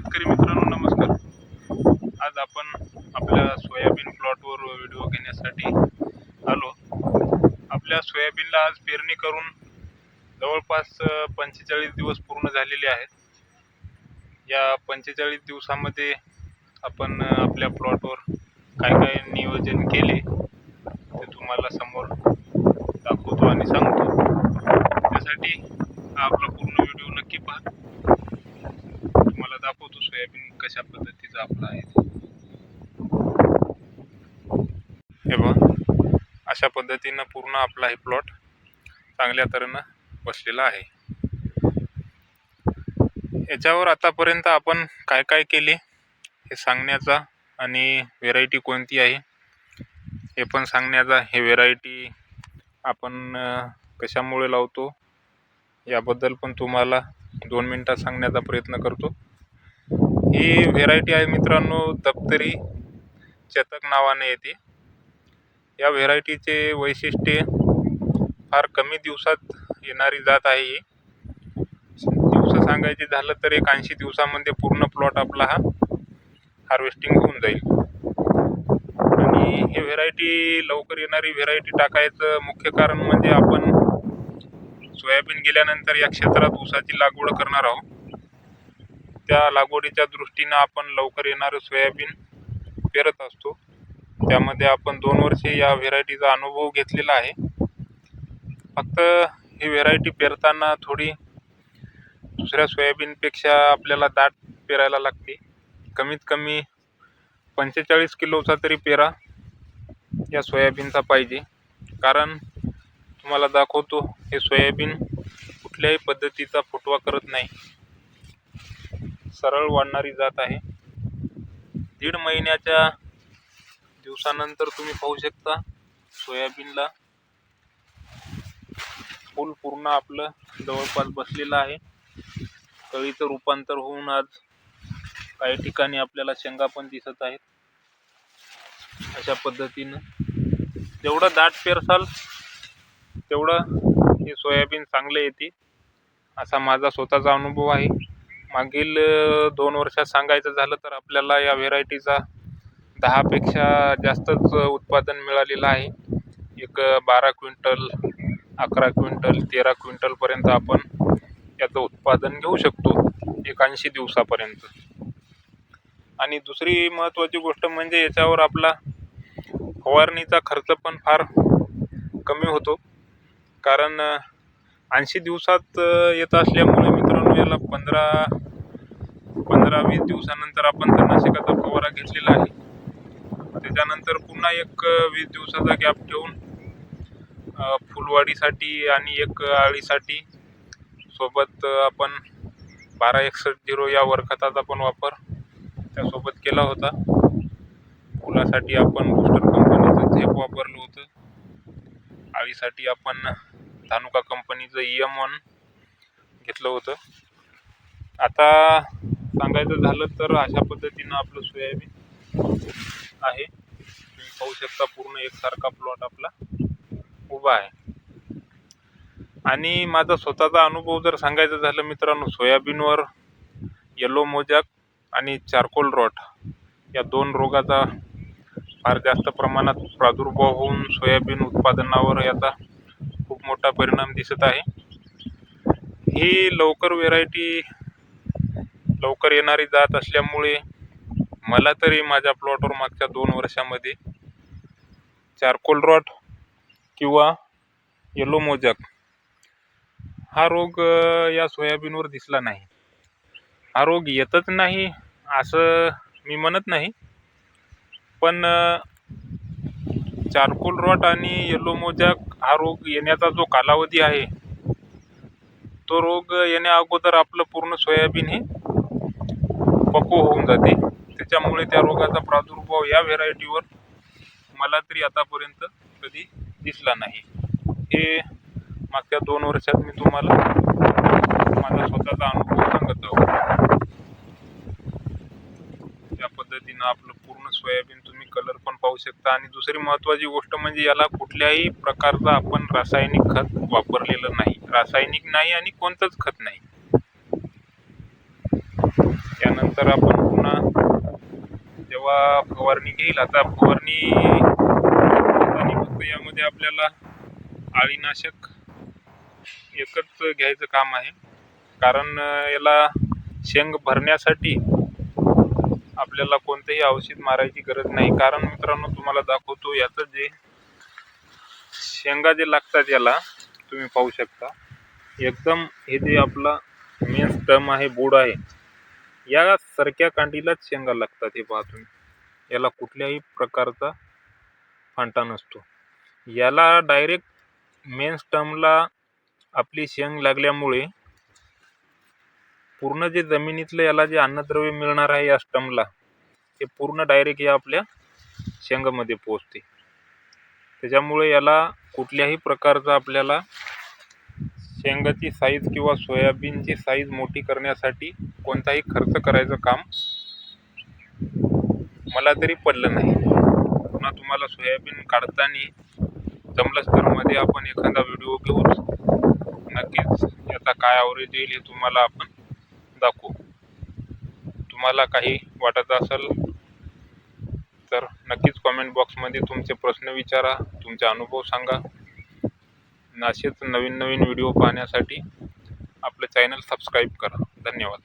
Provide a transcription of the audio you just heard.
शेतकरी मित्रांनो नमस्कार. आज आपण आपल्या सोयाबीन प्लॉटवर व्हिडिओ घेण्यासाठी आलो. आपल्या सोयाबीनला आज पेरणी करून जवळपास पंचेचाळीस दिवस पूर्ण झालेले आहेत. या पंचेचाळीस दिवसामध्ये आपण आपल्या प्लॉटवर काय काय नियोजन केले ते तुम्हाला समोर दाखवतो आणि सांगतो. त्यासाठी आपला पूर्ण व्हिडिओ नक्की पहा तुम्हाला दाखवतो सोयाबीन कशा पद्धतीचं आपलं आहे ते. हे बघा अशा पद्धतीनं पूर्ण आपला हे प्लॉट चांगल्या तऱ्हेनं बसलेला आहे. याच्यावर आतापर्यंत आपण काय काय केले हे सांगण्याचा आणि व्हेरायटी कोणती आहे हे पण सांगण्याचा. हे व्हेरायटी आपण कशामुळे लावतो याबद्दल पण तुम्हाला दोन मिनटात सांगण्याचा प्रयत्न करतो. ही व्हेरायटी आहे मित्रांनो दप्तरी चतक नावाने येते. या व्हेरायटीचे वैशिष्ट्य फार कमी दिवसात येणारी जात आहे ही. दिवसं सांगायचे झालं तर एक ऐंशी दिवसामध्ये पूर्ण प्लॉट आपला हा हार्वेस्टिंग होऊन जाईल. आणि हे व्हेरायटी लवकर येणारी व्हेरायटी टाकायचं मुख्य कारण म्हणजे आपण सोयाबीन गेल्यानंतर या क्षेत्रात ऊसाची लागवड करणार आहोत. त्या लागवडीच्या दृष्टीनं आपण लवकर येणारं सोयाबीन पेरत असतो. हो. त्यामध्ये आपण दोन वर्षे या व्हेरायटीचा अनुभव घेतलेला आहे. फक्त ही व्हेरायटी पेरताना थोडी दुसऱ्या सोयाबीनपेक्षा आपल्याला दाट पेरायला लागते. कमीत कमी पंचेचाळीस किलोचा तरी पेरा या सोयाबीनचा पाहिजे. कारण तुम्हाला दाखवतो हे सोयाबीन कुठल्याही पद्धतीचा फुटवा करत नाही. सरळ वाढणारी जात आहे. दीड महिन्याच्या दिवसानंतर तुम्ही पाहू शकता सोयाबीनला फुल पूर्ण आपलं जवळपास बसलेलं आहे. कळीचं रूपांतर होऊन आज काही ठिकाणी आपल्याला शेंगा पण दिसत आहेत. अशा पद्धतीनं जेवढं दाट पेरसाल तेवढं हे सोयाबीन चांगलं येते. असा माझा स्वतःचा अनुभव आहे. मागील दोन वर्षात सांगायचं झालं तर आपल्याला या व्हेरायटीचा दहापेक्षा जास्तच उत्पादन मिळालेलं आहे. एक बारा क्विंटल अकरा क्विंटल तेरा क्विंटलपर्यंत आपण याचं उत्पादन घेऊ शकतो एक ऐंशी दिवसापर्यंत. आणि दुसरी महत्त्वाची गोष्ट म्हणजे याच्यावर आपला फवारणीचा खर्च पण फार कमी होतो. कारण ऐंशी दिवसात येत असल्यामुळे मित्रांनो याला पंधरा पंधरा वीस दिवसानंतर आपण तणनाशकाचा फवारा घेतलेला आहे. त्याच्यानंतर पुन्हा एक वीस दिवसाचा गॅप ठेवून फुलवाडीसाठी आणि एक आळीसाठी सोबत आपण बारा एकसष्ट झिरो या वरखताचा पण वापर त्यासोबत केला होता. फुलासाठी आपण बुस्टर कंपनीचं झेप वापरलं होतं. आळीसाठी आपण धानुका कंपनीचं ई एम वन घेतलं होतं. आता सांगायचं झालं तर अशा पद्धतीनं आपलं सोयाबीन आहे. तुम्ही पाहू शकता पूर्ण एकसारखा प्लॉट आपला उभा आहे. आणि माझा स्वतःचा अनुभव जर सांगायचं झालं मित्रांनो सोयाबीनवर येलो मोजॅक आणि चारकोल रॉट या दोन रोगाचा फार जास्त प्रमाणात प्रादुर्भाव होऊन सोयाबीन उत्पादनावर याचा खूप मोठा परिणाम दिसत आहे. ही लवकर व्हेरायटी लवकर येणारी जात असल्यामुळे मला तरी माझ्या प्लॉटवर मागच्या दोन वर्षामध्ये चारकोल रॉट किंवा येलो मोजक हा रोग या सोयाबीनवर दिसला नाही. हा रोग येतच नाही असं मी म्हणत नाही. पण चारकोल रॉट आणि येलो मोजॅक हा रोग येण्याचा जो कालावधी आहे तो रोग येण्या अगोदर आपलं पूर्ण सोयाबीन हे पक्व होऊन जाते. त्याच्यामुळे त्या रोगाचा प्रादुर्भाव या व्हेरायटीवर मला तरी आतापर्यंत कधी दिसला नाही. हे मागच्या दोन वर्षात मी तुम्हाला माझा स्वतःचा अनुभव सांगत आहोत. त्या पद्धतीनं आपलं पूर्ण सोयाबीन तुम्ही कलर पण पाहू शकता. आणि दुसरी महत्त्वाची गोष्ट म्हणजे याला कुठल्याही प्रकारचा आपण रासायनिक खत वापरलेलं नाही. रासायनिक नाही आणि कोणतंच खत नाही. त्यानंतर आपण पुन्हा जेव्हा फवारणी घेईल आता फवारणी फक्त यामध्ये आपल्याला आळीनाशक एकच घ्यायचं काम आहे. कारण याला शेंग भरण्यासाठी आपल्याला कोणतेही औषध मारायची गरज नाही. कारण मित्रांनो तुम्हाला दाखवतो याचं जे शेंगा जे लागतात याला तुम्ही पाहू शकता. एकदम हे जे आपला मेन स्टम आहे बोर्ड आहे या सरक्या कांडीलाच शेंगा लागतात हे पहा तुम्ही याला कुठल्याही प्रकारचा फांटा नसतो. याला डायरेक्ट मेन स्टमला आपली शेंग लागल्यामुळे पूर्ण जे जमिनीतलं याला जे अन्नद्रव्य मिळणार आहे या स्टमला ते पूर्ण डायरेक्ट या आपल्या शेंगामध्ये पोचते त्याच्यामुळे याला कुठल्याही प्रकारचा आपल्याला शेंगाची साईज किंवा सोयाबीनची साईज मोठी करण्यासाठी कोणताही खर्च करायचं काम मला तरी पडलं नाही. पुन्हा तुम्हाला सोयाबीन काढताना जमलंच तर मध्ये आपण एखादा व्हिडिओ घेऊच नक्कीच याचा काय ॲव्हरेज येईल हे तुम्हाला आपण दाखवू. तुम्हाला काही वाटत असेल तर नक्कीच कॉमेंट बॉक्समध्ये तुमचे प्रश्न विचारा तुमचे अनुभव सांगा. असेच नवीन नवीन व्हिडिओ पाहण्यासाठी आपलं चॅनल सबस्क्राईब करा. धन्यवाद.